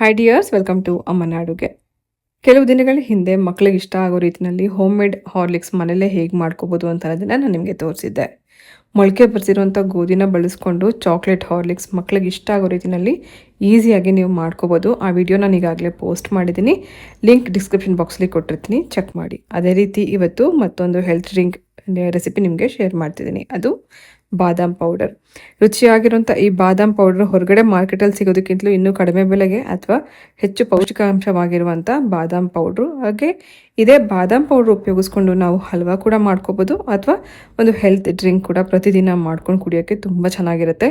High dears welcome to ಅಮ್ಮನ ಅಡುಗೆ ಕೆಲವು ದಿನಗಳ ಹಿಂದೆ ಮಕ್ಕಳಿಗೆ ಇಷ್ಟ ಆಗೋ ರೀತಿಯಲ್ಲಿ ಹೋಮ್ ಮೇಡ್ ಹಾರ್ಲಿಕ್ಸ್ ಮನೇಲೇ ಹೇಗೆ ಮಾಡ್ಕೋಬೋದು ಅಂತ ಅನ್ನೋದನ್ನು ನಾನು ನಿಮಗೆ ತೋರಿಸಿದ್ದೆ. ಮೊಳಕೆ ಬರೆಸಿರುವಂಥ ಗೋಧಿನ ಬಳಸ್ಕೊಂಡು ಚಾಕ್ಲೇಟ್ ಹಾರ್ಲಿಕ್ಸ್ ಮಕ್ಕಳಿಗೆ ಇಷ್ಟ ಆಗೋ ರೀತಿಯಲ್ಲಿ ಈಸಿಯಾಗಿ ನೀವು ಮಾಡ್ಕೋಬೋದು. ಆ ವಿಡಿಯೋ ನಾನು ಈಗಾಗಲೇ ಪೋಸ್ಟ್ ಮಾಡಿದ್ದೀನಿ. ಲಿಂಕ್ ಡಿಸ್ಕ್ರಿಪ್ಷನ್ ಬಾಕ್ಸಲ್ಲಿ ಕೊಟ್ಟಿರ್ತೀನಿ. ಚೆಕ್ ಮಾಡಿ. ಅದೇ ರೀತಿ ಇವತ್ತು ಮತ್ತೊಂದು ಹೆಲ್ತ್ ಡ್ರಿಂಕ್ ರೆಸಿಪಿ ನಿಮಗೆ ಶೇರ್ ಮಾಡ್ತಿದ್ದೀನಿ. ಅದು ಬಾದಾಮ್ ಪೌಡರ್ ರುಚಿಯಾಗಿರುವಂಥ ಈ ಬಾದಾಮ್ ಪೌಡರ್ ಹೊರಗಡೆ ಮಾರ್ಕೆಟಲ್ಲಿ ಸಿಗೋದಕ್ಕಿಂತಲೂ ಇನ್ನೂ ಕಡಿಮೆ ಬೆಲೆಗೆ ಅಥವಾ ಹೆಚ್ಚು ಪೌಷ್ಟಿಕಾಂಶವಾಗಿರುವಂಥ ಬಾದಾಮ್ ಪೌಡ್ರು ಹಾಗೆ ಇದೇ ಬಾದಾಮ್ ಪೌಡ್ರ್ ಉಪಯೋಗಿಸ್ಕೊಂಡು ನಾವು ಹಲ್ವಾ ಕೂಡ ಮಾಡ್ಕೋಬೋದು ಅಥವಾ ಒಂದು ಹೆಲ್ತ್ ಡ್ರಿಂಕ್ ಕೂಡ ಪ್ರತಿದಿನ ಮಾಡ್ಕೊಂಡು ಕುಡಿಯೋಕ್ಕೆ ತುಂಬ ಚೆನ್ನಾಗಿರುತ್ತೆ.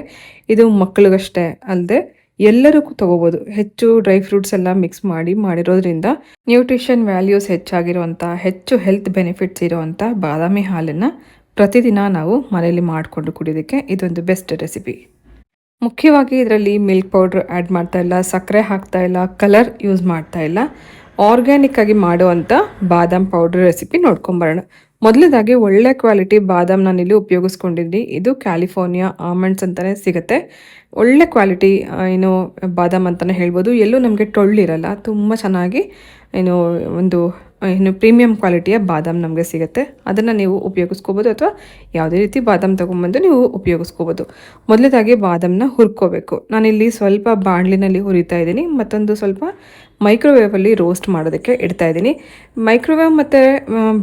ಇದು ಮಕ್ಕಳಿಗಷ್ಟೇ ಅಲ್ಲದೆ ಎಲ್ಲರಿಗೂ ತಗೋಬೋದು. ಹೆಚ್ಚು ಡ್ರೈ ಫ್ರೂಟ್ಸ್ ಎಲ್ಲ ಮಿಕ್ಸ್ ಮಾಡಿ ಮಾಡಿರೋದ್ರಿಂದ ನ್ಯೂಟ್ರಿಷನ್ ವ್ಯಾಲ್ಯೂಸ್ ಹೆಚ್ಚಾಗಿರುವಂಥ ಹೆಚ್ಚು ಹೆಲ್ತ್ ಬೆನಿಫಿಟ್ಸ್ ಇರುವಂಥ ಬಾದಾಮಿ ಹಾಲನ್ನು ಪ್ರತಿದಿನ ನಾವು ಮನೆಯಲ್ಲಿ ಮಾಡಿಕೊಂಡು ಕುಡಿಯೋದಕ್ಕೆ ಇದೊಂದು ಬೆಸ್ಟ್ ರೆಸಿಪಿ ಮುಖ್ಯವಾಗಿ ಇದರಲ್ಲಿ ಮಿಲ್ಕ್ ಪೌಡ್ರ್ ಆ್ಯಡ್ ಮಾಡ್ತಾ ಇಲ್ಲ, ಸಕ್ಕರೆ ಹಾಕ್ತಾ ಇಲ್ಲ ಕಲರ್ ಯೂಸ್ ಮಾಡ್ತಾ ಇಲ್ಲ. ಆರ್ಗ್ಯಾನಿಕ್ ಆಗಿ ಮಾಡುವಂಥ ಬಾದಾಮ್ ಪೌಡ್ರ್ ರೆಸಿಪಿ ನೋಡ್ಕೊಂಬರೋಣ ಮೊದಲದಾಗಿ ಒಳ್ಳೆ ಕ್ವಾಲಿಟಿ ಬಾದಾಮ್ ನಾನು ಇಲ್ಲಿ ಉಪಯೋಗಿಸ್ಕೊಂಡಿದ್ದೀನಿ. ಇದು ಕ್ಯಾಲಿಫೋರ್ನಿಯಾ ಆಮಂಡ್ಸ್ ಅಂತಲೇ ಸಿಗುತ್ತೆ. ಒಳ್ಳೆ ಕ್ವಾಲಿಟಿ ಏನು ಬಾದಾಮ್ ಅಂತಲೇ ಹೇಳ್ಬೋದು. ಎಲ್ಲೂ ನಮಗೆ ಟೊಳ್ಳಿರಲ್ಲ, ತುಂಬ ಚೆನ್ನಾಗಿ, ಏನು, ಒಂದು ಇನ್ನು ಪ್ರೀಮಿಯಂ ಕ್ವಾಲಿಟಿಯ ಬಾದಾಮ್ ನಮಗೆ ಸಿಗುತ್ತೆ. ಅದನ್ನು ನೀವು ಉಪಯೋಗಿಸ್ಕೋಬೋದು ಅಥವಾ ಯಾವುದೇ ರೀತಿ ಬಾದಾಮ್ ತೊಗೊಂಬಂದು ನೀವು ಉಪಯೋಗಿಸ್ಕೋಬೋದು. ಮೊದಲದಾಗಿ ಬಾದಾಮನ್ನ ಹುರ್ಕೋಬೇಕು. ನಾನಿಲ್ಲಿ ಸ್ವಲ್ಪ ಬಾಣಲಿನಲ್ಲಿ ಹುರಿತಾ ಇದ್ದೀನಿ. ಮತ್ತೊಂದು ಸ್ವಲ್ಪ ಮೈಕ್ರೋವೇವಲ್ಲಿ ರೋಸ್ಟ್ ಮಾಡೋದಕ್ಕೆ ಇಡ್ತಾ ಇದ್ದೀನಿ. ಮೈಕ್ರೋವೇವ್ ಮತ್ತು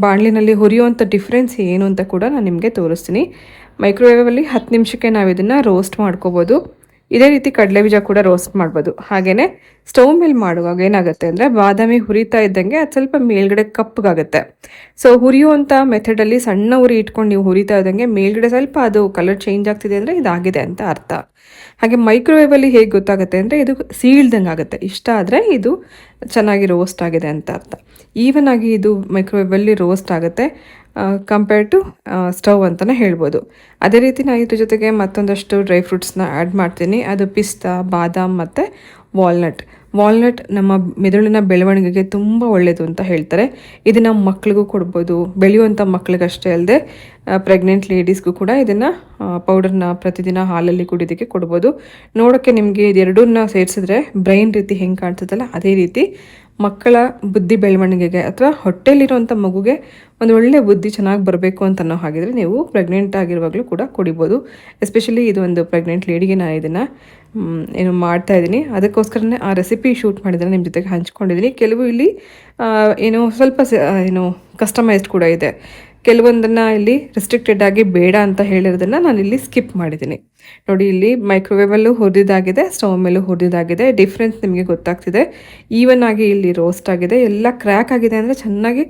ಬಾಣಲಿನಲ್ಲಿ ಹುರಿಯುವಂಥ ಡಿಫ್ರೆನ್ಸ್ ಏನು ಅಂತ ಕೂಡ ನಾನು ನಿಮಗೆ ತೋರಿಸ್ತೀನಿ. ಮೈಕ್ರೋವೇವಲ್ಲಿ ಹತ್ತು ನಿಮಿಷಕ್ಕೆ ನಾವು ಇದನ್ನು ರೋಸ್ಟ್ ಮಾಡ್ಕೋಬೋದು. ಇದೇ ರೀತಿ ಕಡಲೆ ಬೀಜ ಕೂಡ ರೋಸ್ಟ್ ಮಾಡ್ಬೋದು. ಹಾಗೆಯೇ ಸ್ಟೌವ್ ಮೇಲೆ ಮಾಡುವಾಗ ಏನಾಗುತ್ತೆ ಅಂದರೆ ಬಾದಾಮಿ ಹುರಿತಾ ಇದ್ದಂಗೆ ಅದು ಸ್ವಲ್ಪ ಮೇಲ್ಗಡೆ ಕಪ್ಪಗಾಗುತ್ತೆ ಸೊ ಹುರಿಯುವಂಥ ಮೆಥಡಲ್ಲಿ ಸಣ್ಣ ಉರಿ ಇಟ್ಕೊಂಡು ನೀವು ಹುರಿತಾ ಇದ್ದಂಗೆ ಮೇಲ್ಗಡೆ ಸ್ವಲ್ಪ ಅದು ಕಲರ್ ಚೇಂಜ್ ಆಗ್ತಿದೆ ಅಂದರೆ ಇದಾಗಿದೆ ಅಂತ ಅರ್ಥ. ಹಾಗೆ ಮೈಕ್ರೋವೇವಲ್ಲಿ ಹೇಗೆ ಗೊತ್ತಾಗುತ್ತೆ ಅಂದರೆ ಇದು ಸೀಳ್ದಂಗೆ ಆಗುತ್ತೆ. ಇಷ್ಟ ಆದರೆ ಇದು ಚೆನ್ನಾಗಿ ರೋಸ್ಟ್ ಆಗಿದೆ ಅಂತ ಅರ್ಥ. ಈವನ್ ಆಗಿ ಇದು ಮೈಕ್ರೋವೇವಲ್ಲಿ ರೋಸ್ಟ್ ಆಗುತ್ತೆ. ಕಂಪೇರ್ ಟು ಸ್ಟವ್ ಅಂತಲೇ ಹೇಳ್ಬೋದು. ಅದೇ ರೀತಿ ನಾನು ಇದ್ರ ಜೊತೆಗೆ ಮತ್ತೊಂದಷ್ಟು ಡ್ರೈ ಫ್ರೂಟ್ಸ್ನ ಆ್ಯಡ್ ಮಾಡ್ತೀನಿ. ಅದು ಪಿಸ್ತಾ, ಬಾದಾಮ್ ಮತ್ತು ವಾಲ್ನಟ್ ವಾಲ್ನಟ್ ನಮ್ಮ ಮೆದುಳಿನ ಬೆಳವಣಿಗೆಗೆ ತುಂಬ ಒಳ್ಳೆಯದು ಅಂತ ಹೇಳ್ತಾರೆ. ಇದನ್ನು ಮಕ್ಳಿಗೂ ಕೊಡ್ಬೋದು. ಬೆಳೆಯುವಂಥ ಮಕ್ಳಿಗಷ್ಟೇ ಅಲ್ಲದೆ ಪ್ರೆಗ್ನೆಂಟ್ ಲೇಡೀಸ್ಗೂ ಕೂಡ ಇದನ್ನು ಪೌಡರ್ನ ಪ್ರತಿದಿನ ಹಾಲಲ್ಲಿ ಕುಡಿಯೋದಕ್ಕೆ ಕೊಡ್ಬೋದು. ನೋಡೋಕ್ಕೆ ನಿಮಗೆ ಇದೆರಡನ್ನ ಸೇರಿಸಿದ್ರೆ ಬ್ರೈನ್ ರೀತಿ ಹೆಂಗೆ ಕಾಣ್ತದಲ್ಲ, ಅದೇ ರೀತಿ ಮಕ್ಕಳ ಬುದ್ಧಿ ಬೆಳವಣಿಗೆಗೆ ಅಥವಾ ಹೊಟ್ಟೆಲಿರುವಂಥ ಮಗುಗೆ ಒಂದು ಒಳ್ಳೆ ಬುದ್ಧಿ ಚೆನ್ನಾಗಿ ಬರಬೇಕು ಅಂತ ಅನ್ನೋ ಹಾಗಿದ್ರೆ ನೀವು ಪ್ರೆಗ್ನೆಂಟ್ ಆಗಿರುವಾಗಲೂ ಕೂಡ ಕುಡಿಬೋದು. ಎಸ್ಪೆಷಲಿ ಇದು ಒಂದು ಪ್ರೆಗ್ನೆಂಟ್ ಲೇಡಿಗೆ ನಾನು ಇದನ್ನು ಏನು ಮಾಡ್ತಾ ಇದ್ದೀನಿ. ಅದಕ್ಕೋಸ್ಕರನೇ ಆ ರೆಸಿಪಿ ಶೂಟ್ ಮಾಡಿದ್ರೆ ನಿಮ್ಮ ಜೊತೆಗೆ ಹಂಚ್ಕೊಂಡಿದ್ದೀನಿ. ಕೆಲವು ಇಲ್ಲಿ ಏನು ಸ್ವಲ್ಪ ಏನು ಕಸ್ಟಮೈಸ್ಡ್ ಕೂಡ ಇದೆ. ಕೆಲವೊಂದನ್ನು ಇಲ್ಲಿ ರೆಸ್ಟ್ರಿಕ್ಟೆಡ್ ಆಗಿ ಬೇಡ ಅಂತ ಹೇಳಿರೋದನ್ನು ನಾನು ಇಲ್ಲಿ ಸ್ಕಿಪ್ ಮಾಡಿದ್ದೀನಿ. ನೋಡಿ, ಇಲ್ಲಿ ಮೈಕ್ರೋವೇವಲ್ಲೂ ಹುರಿದಾಗಿದೆ ಸ್ಟವ್ ಮೇಲೂ ಹುರಿದಾಗಿದೆ ಡಿಫ್ರೆನ್ಸ್ ನಿಮಗೆ ಗೊತ್ತಾಗ್ತಿದೆ. ಈವನ್ ಆಗಿ ಇಲ್ಲಿ ರೋಸ್ಟ್ ಆಗಿದೆ, ಎಲ್ಲ ಕ್ರ್ಯಾಕ್ ಆಗಿದೆ ಅಂದರೆ ಚೆನ್ನಾಗಿ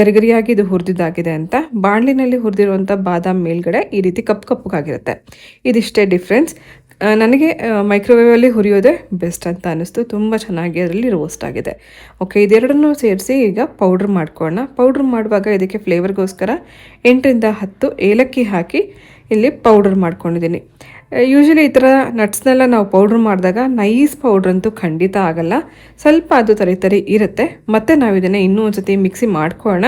ಗರಿಗರಿಯಾಗಿ ಇದು ಹುರಿದಿದ್ದಾಗಿದೆ ಅಂತ. ಬಾಣಲಿನಲ್ಲಿ ಹುರಿದಿರುವಂಥ ಬಾದಾಮ್ ಮೇಲ್ಗಡೆ ಈ ರೀತಿ ಕಪ್ಪು ಕಪ್ಪುಗಾಗಿರುತ್ತೆ ಇದಿಷ್ಟೇ ಡಿಫ್ರೆನ್ಸ್ ನನಗೆ ಮೈಕ್ರೋವೇವಲ್ಲಿ ಹುರಿಯೋದೇ ಬೆಸ್ಟ್ ಅಂತ ಅನ್ನಿಸ್ತು. ತುಂಬ ಚೆನ್ನಾಗಿ ಅದರಲ್ಲಿ ರೋಸ್ಟ್ ಆಗಿದೆ. ಓಕೆ ಇದೆರಡನ್ನೂ ಸೇರಿಸಿ ಈಗ ಪೌಡ್ರ್ ಮಾಡ್ಕೊಳ್ಳೋಣ. ಪೌಡ್ರ್ ಮಾಡುವಾಗ ಇದಕ್ಕೆ ಫ್ಲೇವರ್ಗೋಸ್ಕರ ಎಂಟರಿಂದ ಹತ್ತು ಏಲಕ್ಕಿ ಹಾಕಿ ಇಲ್ಲಿ ಪೌಡರ್ ಮಾಡ್ಕೊಂಡಿದ್ದೀನಿ. ಯೂಶ್ವಲಿ ಈ ಥರ ನಟ್ಸ್ನೆಲ್ಲ ನಾವು ಪೌಡ್ರ್ ಮಾಡಿದಾಗ ನೈಸ್ ಪೌಡ್ರ್ ಅಂತೂ ಖಂಡಿತ ಆಗಲ್ಲ. ಸ್ವಲ್ಪ ಅದು ತರಿ ತರಿ ಇರುತ್ತೆ. ಮತ್ತು ನಾವು ಇದನ್ನು ಇನ್ನೂ ಒಂದು ಮಿಕ್ಸಿ ಮಾಡ್ಕೊಳ್ಳೋಣ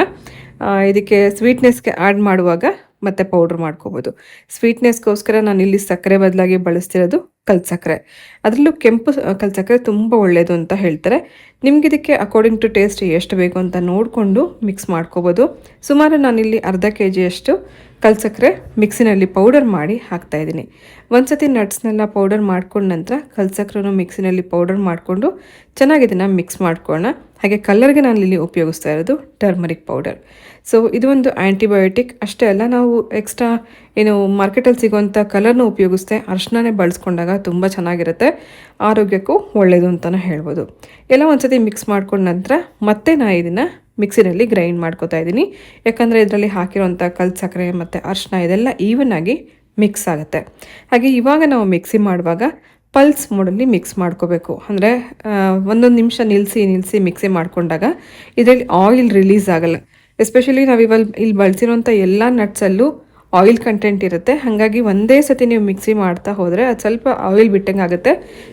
ಇದಕ್ಕೆ ಸ್ವೀಟ್ನೆಸ್ಗೆ ಆ್ಯಡ್ ಮಾಡುವಾಗ ಮತ್ತು ಪೌಡ್ರ್ ಮಾಡ್ಕೋಬೋದು. ಸ್ವೀಟ್ನೆಸ್ಗೋಸ್ಕರ ನಾನು ಇಲ್ಲಿ ಸಕ್ಕರೆ ಬದಲಾಗಿ ಬಳಸ್ತಿರೋದು ಕಲ್ ಸಕ್ಕರೆ. ಅದರಲ್ಲೂ ಕೆಂಪು ಕಲ್ ಸಕ್ಕರೆ ತುಂಬ ಒಳ್ಳೆಯದು ಅಂತ ಹೇಳ್ತಾರೆ. ನಿಮ್ಗೆ ಇದಕ್ಕೆ ಅಕಾರ್ಡಿಂಗ್ ಟು ಟೇಸ್ಟ್ ಎಷ್ಟು ಬೇಕು ಅಂತ ನೋಡಿಕೊಂಡು ಮಿಕ್ಸ್ ಮಾಡ್ಕೋಬೋದು. ಸುಮಾರು ನಾನಿಲ್ಲಿ ಅರ್ಧ ಕೆ ಜಿಯಷ್ಟು ಕಲ್ ಸಕ್ಕರೆ ಮಿಕ್ಸಿನಲ್ಲಿ ಪೌಡರ್ ಮಾಡಿ ಹಾಕ್ತಾಯಿದ್ದೀನಿ ಒಂದು ಸತಿ ನಟ್ಸ್ನೆಲ್ಲ ಪೌಡರ್ ಮಾಡ್ಕೊಂಡ ನಂತರ ಕಲ್ ಸಕ್ಕರೆನೂ ಮಿಕ್ಸಿನಲ್ಲಿ ಪೌಡರ್ ಮಾಡಿಕೊಂಡು ಚೆನ್ನಾಗಿ ಇದನ್ನು ಮಿಕ್ಸ್ ಮಾಡ್ಕೊಳ್ಳೋಣ. ಹಾಗೆ ಕಲರ್ಗೆ ನಾನು ಇಲ್ಲಿ ಉಪಯೋಗಿಸ್ತಾ ಇರೋದು ಟರ್ಮರಿಕ್ ಪೌಡರ್ ಸೊ ಇದು ಒಂದು ಆ್ಯಂಟಿಬಯೋಟಿಕ್ ಅಷ್ಟೇ ಅಲ್ಲ, ನಾವು ಎಕ್ಸ್ಟ್ರಾ ಏನು ಮಾರ್ಕೆಟಲ್ಲಿ ಸಿಗುವಂಥ ಕಲರ್ನ ಉಪಯೋಗಿಸ್ದೆ ಅರ್ಶನೇ ಬಳಸ್ಕೊಂಡಾಗ ತುಂಬ ಚೆನ್ನಾಗಿರುತ್ತೆ. ಆರೋಗ್ಯಕ್ಕೂ ಒಳ್ಳೆಯದು ಅಂತಲೂ ಹೇಳ್ಬೋದು. ಎಲ್ಲ ಒಂದ್ಸತಿ ಮಿಕ್ಸ್ ಮಾಡ್ಕೊಂಡ ನಂತರ ಮತ್ತೆ ನಾನು ಇದನ್ನು ಮಿಕ್ಸಿನಲ್ಲಿ ಗ್ರೈಂಡ್ ಮಾಡ್ಕೋತಾ ಇದ್ದೀನಿ. ಯಾಕಂದರೆ ಇದರಲ್ಲಿ ಹಾಕಿರೋಂಥ ಕಲ್ ಸಕ್ಕರೆ ಮತ್ತು ಅರ್ಶನ ಇದೆಲ್ಲ ಈವನ್ ಆಗಿ ಮಿಕ್ಸ್ ಆಗುತ್ತೆ. ಹಾಗೆ ಇವಾಗ ನಾವು ಮಿಕ್ಸಿ ಮಾಡುವಾಗ ಪಲ್ಸ್ ಮೋಡಲ್ಲಿ ಮಿಕ್ಸ್ ಮಾಡ್ಕೋಬೇಕು. ಅಂದರೆ ಒಂದೊಂದು ನಿಮಿಷ ನಿಲ್ಲಿಸಿ ನಿಲ್ಲಿಸಿ ಮಿಕ್ಸಿ ಮಾಡಿಕೊಂಡಾಗ ಇದರಲ್ಲಿ ಆಯಿಲ್ ರಿಲೀಸ್ ಆಗಲ್ಲ. ಎಸ್ಪೆಷಲಿ ನಾವು ಇವಾಗ ಇಲ್ಲಿ ಬಳಸಿರೋಂಥ ಎಲ್ಲ ನಟ್ಸಲ್ಲೂ ಆಯಿಲ್ ಕಂಟೆಂಟ್ ಇರುತ್ತೆ. ಹಾಗಾಗಿ ಒಂದೇ ಸತಿ ನೀವು ಮಿಕ್ಸಿ ಮಾಡ್ತಾ ಹೋದರೆ ಅದು ಸ್ವಲ್ಪ ಆಯಿಲ್ ಬಿಟ್ಟಂಗೆ ಆಗುತ್ತೆ,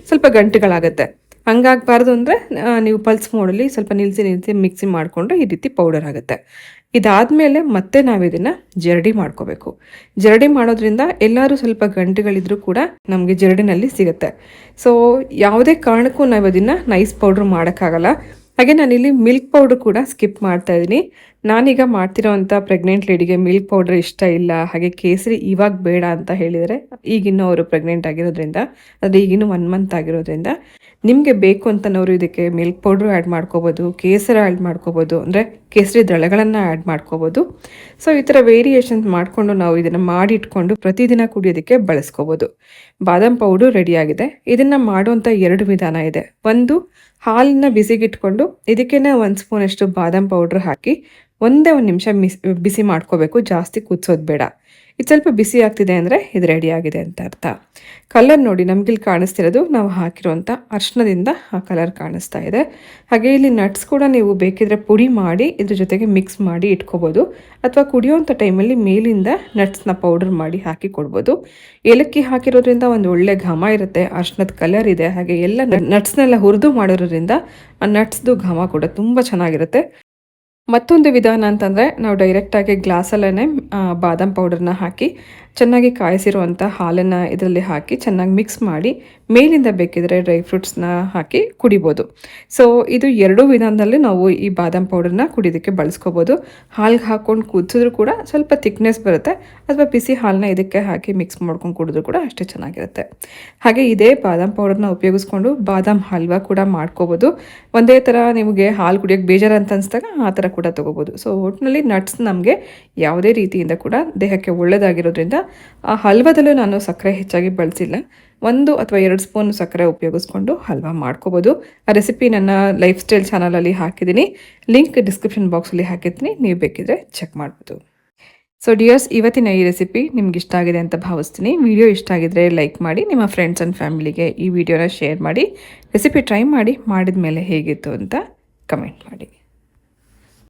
ಸ್ವಲ್ಪ ಗಂಟೆಗಳಾಗುತ್ತೆ. ಹಂಗಾಗಬಾರ್ದು ಅಂದರೆ ನೀವು ಪಲ್ಸ್ ಮೋಡಲ್ಲಿ ಸ್ವಲ್ಪ ನಿಲ್ಲಿಸಿ ನಿಲ್ಲಿಸಿ ಮಿಕ್ಸಿ ಮಾಡಿಕೊಂಡ್ರೆ ಈ ರೀತಿ ಪೌಡರ್ ಆಗುತ್ತೆ. ಇದಾದಮೇಲೆ ಮತ್ತೆ ನಾವು ಇದನ್ನು ಜರಡಿ ಮಾಡ್ಕೋಬೇಕು. ಜರಡಿ ಮಾಡೋದ್ರಿಂದ ಎಲ್ಲರೂ ಸ್ವಲ್ಪ ಗಂಟೆಗಳಿದ್ರೂ ಕೂಡ ನಮಗೆ ಜರಡಿನಲ್ಲಿ ಸಿಗುತ್ತೆ. ಸೊ ಯಾವುದೇ ಕಾರಣಕ್ಕೂ ನಾವು ಅದನ್ನು ನೈಸ್ ಪೌಡ್ರ್ ಮಾಡೋಕ್ಕಾಗಲ್ಲ. ಹಾಗೆ ನಾನಿಲ್ಲಿ ಮಿಲ್ಕ್ ಪೌಡ್ರ್ ಕೂಡ ಸ್ಕಿಪ್ ಮಾಡ್ತಾ ಇದ್ದೀನಿ ನಾನೀಗ ಮಾಡ್ತಿರೋವಂಥ ಪ್ರೆಗ್ನೆಂಟ್ ಲೇಡಿಗೆ ಮಿಲ್ಕ್ ಪೌಡ್ರ್ ಇಷ್ಟ ಇಲ್ಲ, ಹಾಗೆ ಕೇಸರಿ ಇವಾಗ ಬೇಡ ಅಂತ ಹೇಳಿದರೆ ಈಗಿನ್ನೂ ಅವರು ಪ್ರೆಗ್ನೆಂಟ್ ಆಗಿರೋದ್ರಿಂದ ಅಂದರೆ ಈಗಿನ್ನೂ ಒನ್ ಮಂತ್ ಆಗಿರೋದ್ರಿಂದ ನಿಮಗೆ ಬೇಕು ಅಂತನವರು ಇದಕ್ಕೆ ಮಿಲ್ಕ್ ಪೌಡ್ರು ಆ್ಯಡ್ ಮಾಡ್ಕೋಬೋದು, ಕೇಸರ ಆ್ಯಡ್ ಮಾಡ್ಕೋಬೋದು, ಅಂದರೆ ಕೇಸರಿ ದಳಗಳನ್ನು ಆ್ಯಡ್ ಮಾಡ್ಕೋಬೋದು. ಸೊ ಈ ಥರ ವೇರಿಯೇಷನ್ಸ್ ಮಾಡಿಕೊಂಡು ನಾವು ಇದನ್ನು ಮಾಡಿ ಇಟ್ಕೊಂಡು ಪ್ರತಿದಿನ ಕುಡಿಯೋದಕ್ಕೆ ಬಳಸ್ಕೋಬೋದು. ಬಾದಾಮ್ ಪೌಡ್ರು ರೆಡಿಯಾಗಿದೆ ಇದನ್ನು ಮಾಡುವಂಥ ಎರಡು ವಿಧಾನ ಇದೆ. ಒಂದು, ಹಾಲನ್ನ ಬಿಸಿಗಿಟ್ಕೊಂಡು ಇದಕ್ಕೇನೆ ಒಂದು ಸ್ಪೂನಷ್ಟು ಬಾದಾಮ್ ಪೌಡ್ರ್ ಹಾಕಿ ಒಂದೇ ಒಂದು ನಿಮಿಷ ಮಿಸ್, ಬಿಸಿ ಮಾಡ್ಕೋಬೇಕು, ಜಾಸ್ತಿ ಕುದಿಸೋದು ಬೇಡ. ಇದು ಸ್ವಲ್ಪ ಬಿಸಿ ಆಗ್ತಿದೆ ಅಂದರೆ ಇದು ರೆಡಿ ಆಗಿದೆ ಅಂತ ಅರ್ಥ. ಕಲರ್ ನೋಡಿ ನಮಗಿಲ್ಲಿ ಕಾಣಿಸ್ತಿರೋದು ನಾವು ಹಾಕಿರುವಂಥ ಅರ್ಶನದಿಂದ ಆ ಕಲರ್ ಕಾಣಿಸ್ತಾ ಇದೆ. ಹಾಗೆ ಇಲ್ಲಿ ನಟ್ಸ್ ಕೂಡ ನೀವು ಬೇಕಿದ್ರೆ ಪುಡಿ ಮಾಡಿ, ಇದ್ರ ಜೊತೆಗೆ ಮಿಕ್ಸ್ ಮಾಡಿ ಇಟ್ಕೋಬೋದು. ಅಥವಾ ಕುಡಿಯೋವಂಥ ಟೈಮಲ್ಲಿ ಮೇಲಿಂದ ನಟ್ಸ್ನ ಪೌಡರ್ ಮಾಡಿ ಹಾಕಿ ಕೊಡ್ಬೋದು. ಏಲಕ್ಕಿ ಹಾಕಿರೋದ್ರಿಂದ ಒಂದು ಒಳ್ಳೆ ಘಮ ಇರುತ್ತೆ ಅರ್ಶನದ ಕಲರ್ ಇದೆ. ಹಾಗೆ ಎಲ್ಲ ನಟ್ಸ್ನೆಲ್ಲ ಹುರಿದು ಮಾಡಿರೋದ್ರಿಂದ ಆ ನಟ್ಸ್ದು ಘಮ ಕೂಡ ತುಂಬ ಚೆನ್ನಾಗಿರುತ್ತೆ. ಮತ್ತೊಂದು ವಿಧಾನ ಅಂತಂದರೆ ನಾವು ಡೈರೆಕ್ಟಾಗಿ ಗ್ಲಾಸಲ್ಲೇ ಬಾದಾಮ್ ಪೌಡರ್ನ ಹಾಕಿ ಚೆನ್ನಾಗಿ ಕಾಯಿಸಿರುವಂಥ ಹಾಲನ್ನು ಇದರಲ್ಲಿ ಹಾಕಿ ಚೆನ್ನಾಗಿ ಮಿಕ್ಸ್ ಮಾಡಿ ಮೇಲಿಂದ ಬೇಕಿದ್ರೆ ಡ್ರೈ ಫ್ರೂಟ್ಸ್ನ ಹಾಕಿ ಕುಡಿಬೋದು. ಸೊ ಇದು ಎರಡೂ ವಿಧಾನದಲ್ಲಿ ನಾವು ಈ ಬಾದಾಮ್ ಪೌಡರ್ನ ಕುಡಿಯೋದಕ್ಕೆ ಬಳಸ್ಕೋಬೋದು. ಹಾಲ್ಗೆ ಹಾಕ್ಕೊಂಡು ಕುದಿಸಿದ್ರು ಕೂಡ ಸ್ವಲ್ಪ ತಿಕ್ನೆಸ್ ಬರುತ್ತೆ. ಅಥವಾ ಬಿಸಿ ಹಾಲನ್ನ ಇದಕ್ಕೆ ಹಾಕಿ ಮಿಕ್ಸ್ ಮಾಡ್ಕೊಂಡು ಕುಡಿದ್ರು ಕೂಡ ಅಷ್ಟೇ ಚೆನ್ನಾಗಿರುತ್ತೆ. ಹಾಗೆ ಇದೇ ಬಾದಾಮ್ ಪೌಡರ್ನ ಉಪಯೋಗಿಸ್ಕೊಂಡು ಬಾದಾಮ್ ಹಲ್ವಾ ಕೂಡ ಮಾಡ್ಕೋಬೋದು. ಒಂದೇ ಥರ ನಿಮಗೆ ಹಾಲು ಕುಡಿಯೋಕ್ಕೆ ಬೇಜಾರು ಅಂತ ಅನಿಸಿದಾಗ ಆ ಥರ ಕೂಡ ತೊಗೋಬೋದು. ಸೊ ಒಟ್ಟಿನಲ್ಲಿ ನಟ್ಸ್ ನಮಗೆ ಯಾವುದೇ ರೀತಿಯಿಂದ ಕೂಡ ದೇಹಕ್ಕೆ ಒಳ್ಳೆಯದಾಗಿರೋದ್ರಿಂದ ಆ ಹಲ್ವದಲ್ಲೂ ನಾನು ಸಕ್ಕರೆ ಹೆಚ್ಚಾಗಿ ಬಳಸಿಲ್ಲ. ಒಂದು ಅಥವಾ ಎರಡು ಸ್ಪೂನ್ ಸಕ್ಕರೆ ಉಪಯೋಗಿಸ್ಕೊಂಡು ಹಲ್ವಾ ಮಾಡ್ಕೋಬೋದು. ಆ ರೆಸಿಪಿ ನನ್ನ ಲೈಫ್ ಸ್ಟೈಲ್ ಚಾನಲಲ್ಲಿ ಹಾಕಿದ್ದೀನಿ. ಲಿಂಕ್ ಡಿಸ್ಕ್ರಿಪ್ಷನ್ ಬಾಕ್ಸಲ್ಲಿ ಹಾಕಿದ್ದೀನಿ ನೀವು ಬೇಕಿದ್ರೆ ಚೆಕ್ ಮಾಡ್ಬೋದು. ಸೊ ಡಿಯರ್ಸ್ ಇವತ್ತಿನ ಈ ರೆಸಿಪಿ ನಿಮ್ಗೆ ಇಷ್ಟ ಆಗಿದೆ ಅಂತ ಭಾವಿಸ್ತೀನಿ. ವಿಡಿಯೋ ಇಷ್ಟ ಆಗಿದ್ರೆ ಲೈಕ್ ಮಾಡಿ, ನಿಮ್ಮ ಫ್ರೆಂಡ್ಸ್ ಆ್ಯಂಡ್ ಫ್ಯಾಮಿಲಿಗೆ ಈ ವಿಡಿಯೋನ ಶೇರ್ ಮಾಡಿ ರೆಸಿಪಿ ಟ್ರೈ ಮಾಡಿ ಮಾಡಿದ ಮೇಲೆ ಹೇಗಿತ್ತು ಅಂತ ಕಮೆಂಟ್ ಮಾಡಿ.